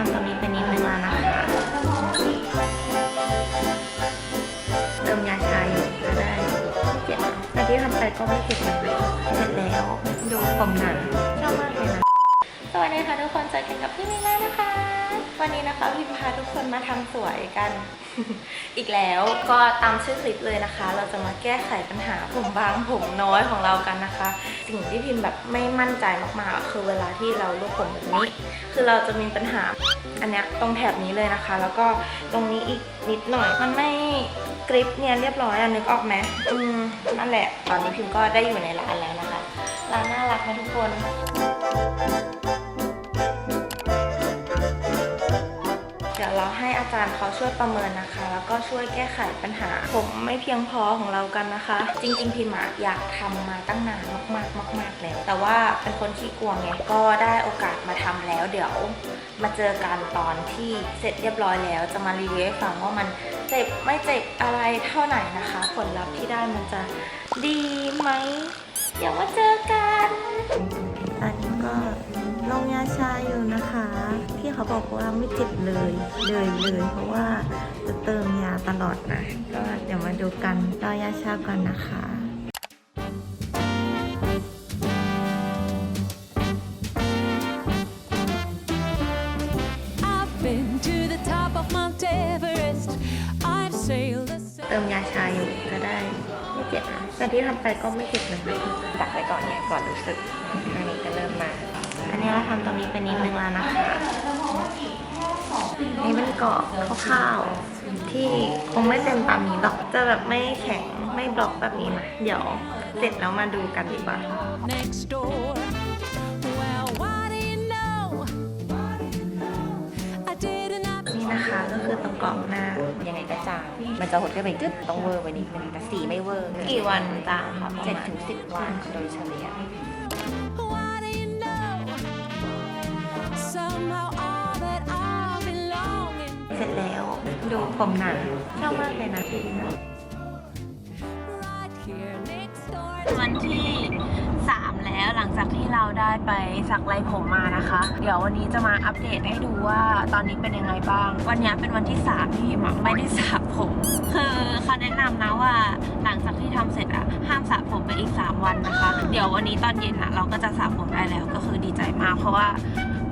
ทำตรงนี้เป็นนิดนึงแล้วนะคะเติมยาชาอยู่จะได้เจ็บแต่ที่ทำไปก็ไม่เจ็บเลยเสร็จแล้ว ดูผมหนาชอบมากเลยนะ สวัสดีค่ะทุกคนเจอกันกับพี่มิน่านะคะ วันนี้นะคะพิมพาทุกคนมาทำสวยกัน อีกแล้วก็ตามชื่อคลิปเลยนะคะ เราจะมาแก้ไขปัญหาผมบางผมน้อยของเรากันนะคะ สิ่งที่พิมแบบไม่มั่นใจมากๆ คือเวลาที่เราลูบผมแบบนี้ คือเราจะมีปัญหาอันเนี้ยตรงแถบนี้เลยนะคะ แล้วก็ตรงนี้อีกนิดหน่อยมันไม่กริปเนี่ยเรียบร้อยอะนึกออกไหมอืมนั่นแหละตอนนี้พิมก็ได้อยู่ในร้านแล้วนะคะร้านน่ารักไหมทุกคน เดี๋ยวเราให้อาจารย์เขาช่วยประเมินนะคะ แล้วก็ช่วยแก้ไขปัญหา ผมไม่เพียงพอของเรากันนะคะ จริง ๆ พิมอะอยากทำมาตั้งนานมากๆมาก ๆ แล้ว แต่ว่าเป็นคนขี้กลัวไงก็ได้โอกาสมาทำแล้ว เดี๋ยวมาเจอกันตอนที่เสร็จเรียบร้อยแล้ว จะมารีวิวให้ฟังว่ามันเจ็บไม่เจ็บอะไรเท่าไหร่นะคะ ผลลัพธ์ที่ได้มันจะดีไหมเดี๋ยวมาเจอ ลงยาชาอยู่นะคะที่เขาบอกว่าไม่เจ็บเลยเลยเลยเพราะว่าจะเติมยาตลอดนะ ก็เดี๋ยวมาดูกันรอยาชาก่อนนะคะเติมยาชาอยู่จะได้ไม่เจ็บนะแต่ที่ทำไปก็ไม่เจ็บเลยตักไปก่อนเนี่ยก่อนรู้สึกอันนี้จะเริ่มมา อันนี้เราทำตรงนี้เป็นนิดนึงแล้วนะคะนี่เป็นเกาะคร่าวๆที่คงไม่เต็มตามนี้หรอก จะแบบไม่แข็งไม่บล็อกแบบนี้นะ เดี๋ยวเสร็จแล้วมาดูกันดีกว่า next door. Well, what do you know? I didn't have นี่นะคะก็คือตรงกรอบหน้า ยังไงก็จางมันจะหดขึ้นไปกึ๊บต้องเวอร์ไปนิดนึงแต่สีไม่เวอร์กี่วันจางคะประเจ็ดมาณถึงสิบวันโดยเฉลี่ย ผมหนาชอบมากเลยนะ right here next door. วันที่ 3 แล้วหลังจากที่เราได้ไปสักไรผมมานะคะ เดี๋ยววันนี้จะมาอัปเดตให้ดูว่าตอนนี้เป็นยังไงบ้าง วันนี้เป็นวันที่ 3 ที่มักไม่ได้สระผม คือเขาแนะนำนะว่าหลังจากที่ทำเสร็จอะห้ามสระผมไปอีก 3 วันนะคะ เดี๋ยววันนี้ตอนเย็นอะเราก็จะสระผมได้แล้วก็คือดีใจมากเพราะว่า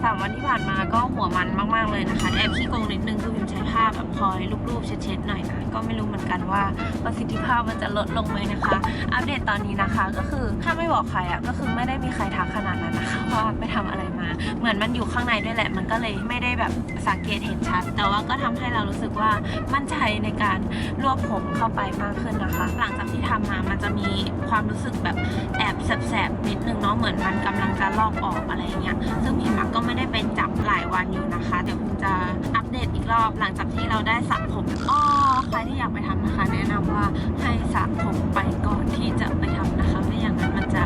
สามวันที่ผ่านมาก็หัวมันมาก ๆ เลยนะคะ แอบขี้โกงนิดนึงคือพิมใช้ผ้าแบบคอยลูบๆเช็ดๆหน่อยนะ ก็ไม่รู้เหมือนกันว่าประสิทธิภาพมันจะลดลงไหมนะคะ อัปเดตตอนนี้นะคะก็คือถ้าไม่บอกใครอะก็คือไม่ได้มีใครทักขนาดนั้นนะคะว่าไปทำอะไรมา เหมือนมันอยู่ข้างในด้วยแหละ มันก็เลยไม่ได้แบบสังเกตเห็นชัด แต่ว่าก็ทำให้เรารู้สึกว่ามั่นใจในการรวบผมเข้าไปมากขึ้นนะคะ หลังจากที่ทำมามันจะมีความรู้สึกแบบแอบแสบๆนิดนึงเนาะเหมือนมันกำลังจะลอกออกอะไรเงี้ยซึ่งพิมอะก็ไม่ได้ไปจับหลายวันอยู่นะคะ เดี๋ยวพิมจะอัปเดต รอบหลังจากที่เราได้สระผมอ้อใครที่อยากไปทำนะคะ แนะนำว่าให้สระผมไปก่อนที่จะไปทำนะคะไม่อย่างนั้นมันจะ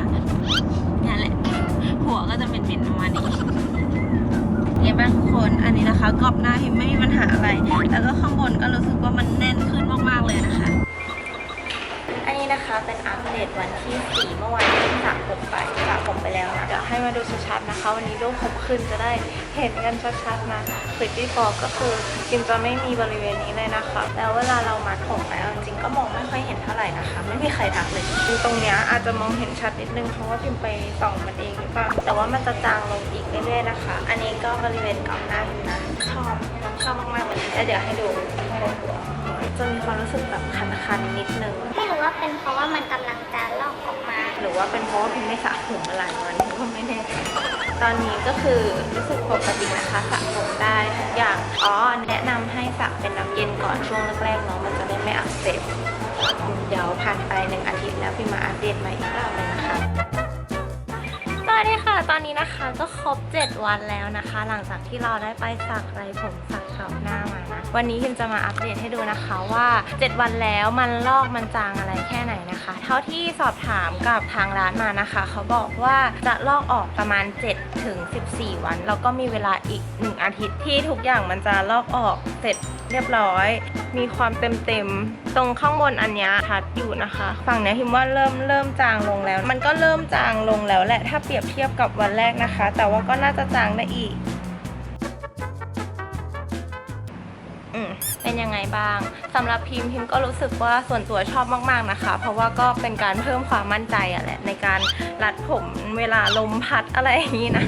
เนี่ยแหละ หัวก็จะเป็นเหม็นประมาณนี้เย้บ้างทุกคนอันนี้นะคะกรอบหน้าพิมไม่มีปัญหาอะไร แล้วก็ข้างบนก็รู้สึกว่ามันแน่นขึ้นมากๆเลยนะคะ อันนี้นะคะเป็นอัปเดตวันที่4เมื่อวานที่สระผมไปสระผมไปแล้วนะเดี๋ยวให้มาดูชัดๆนะคะ วันนี้รูปผมขึ้นจะได้ เห็นกันชัดๆนะคลิปที่บอกก็คือจิมจะไม่มีบริเวณนี้เลยนะคะ แล้วเวลาเรามัดผมไปจริงก็มองไม่ค่อยเห็นเท่าไหร่นะคะ ไม่มีใครทักเลยตรงเนี้ยอาจจะมองเห็นชัดนิดนึงเพราะว่าพิมไปส่องมันเองหรือเปล่าแต่ว่ามันจะจางลงอีกเรื่อยๆนะคะ อันนี้ก็บริเวณกรอบหน้าพิมนะชอบชอบมากๆเลยแล้วเดี๋ยวให้ดูจะมีความรู้สึกแบบคันๆนิดนึง ว่าเป็นเพราะว่ามันกำลังจะลอกออกมา หรือว่าเป็นเพราะว่าพิมไม่สระผมมาหลายวันก็ไม่แน่ใจตอนนี้ก็คือรู้สึกปกตินะคะสระผมได้ทุกอย่างอ๋อแนะนำให้สระเป็นน้ำเย็นก่อนช่วงแรกๆเนาะมันจะได้ไม่อักเสบเดี๋ยวผ่านไปหนึ่งอาทิตย์แล้วพิมมาอัปเดตใหม่อีกรอบ ตอนนี้นะคะก็ครบ 7 วันแล้วนะคะ หลังจากที่เราได้ไปสักไรผมสักเฉาหน้ามานะ วันนี้พิมจะมาอัปเดตให้ดูนะคะว่า 7 วันแล้วมันลอกมันจางอะไรแค่ไหนนะคะ ท่าที่สอบถามกับทางร้านมานะคะ เขาบอกว่าจะลอกออกประมาณ 7 ถึง 14 วัน แล้วก็มีเวลาอีก 1 อาทิตย์ที่ทุกอย่างมันจะลอกออกเสร็จเรียบร้อย มีความเต็มเต็มๆ ตรงข้างบนอันนี้ชัดอยู่นะคะ ฝั่งนี้พิมว่าเริ่มเริ่มจางลงแล้ว มันก็เริ่มจางลงแล้วแหละถ้าเปรียบเทียบกับวันแรกนะคะ แต่ว่าก็น่าจะจางได้อีก เป็นยังไงบ้างสำหรับพิมพ์พิมก็รู้สึกว่าส่วนตัวชอบมากๆนะคะ เพราะว่าก็เป็นการเพิ่มความมั่นใจอะแหละในการรัดผมเวลาลมพัดอะไรอย่างนี้นะ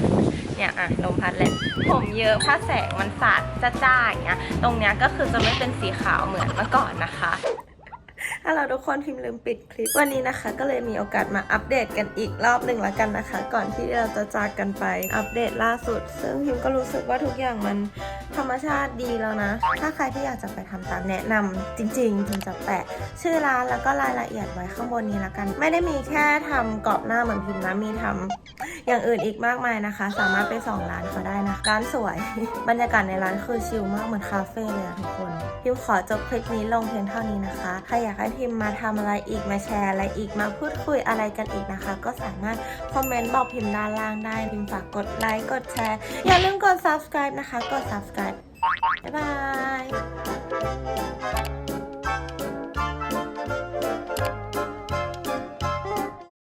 เนี่ยอะลมพัดแหละผมเยอะถ้าแสงมันสาดจ้าๆอย่างเงี้ยตรงเนี้ยก็คือจะไม่เป็นสีขาวเหมือนเมื่อก่อนนะคะฮัลโหลทุกคนพิมพ์ลืมปิดคลิปวันนี้นะคะ ก็เลยมีโอกาสมาอัปเดตกันอีกรอบหนึ่งละกันนะคะ ก่อนที่เราจะจากกันไปอัปเดตล่าสุด ซึ่งพิมก็รู้สึกว่าทุกอย่างมัน ธรรมชาติดีแล้วนะ ถ้าใครที่อยากจะไปทำตามแนะนำจริงๆพิมจะแปะ ชื่อร้านแล้วก็รายละเอียดไว้ข้างบนนี้ละกัน ไม่ได้มีแค่ทำกรอบหน้าเหมือนพิมนะมีทำอย่างอื่นอีกมากมายนะคะ สามารถไปส่องร้านเขาได้นะร้านสวย บรรยากาศในร้านคือชิลมากเหมือนคาเฟ่เลยทุกคน พิมขอจบคลิปนี้ลงเพียงเท่านี้นะคะใครอยากให้พิมมาทำอะไรอีกมาแชร์อะไรอีกมาพูดคุยอะไรกันอีกนะคะ ก็สามารถคอมเมนต์บอกพิมด้านล่างได้พิมฝากกดไลค์กดแชร์อย่าลืมกด subscribe นะคะกด subscribe 拜拜。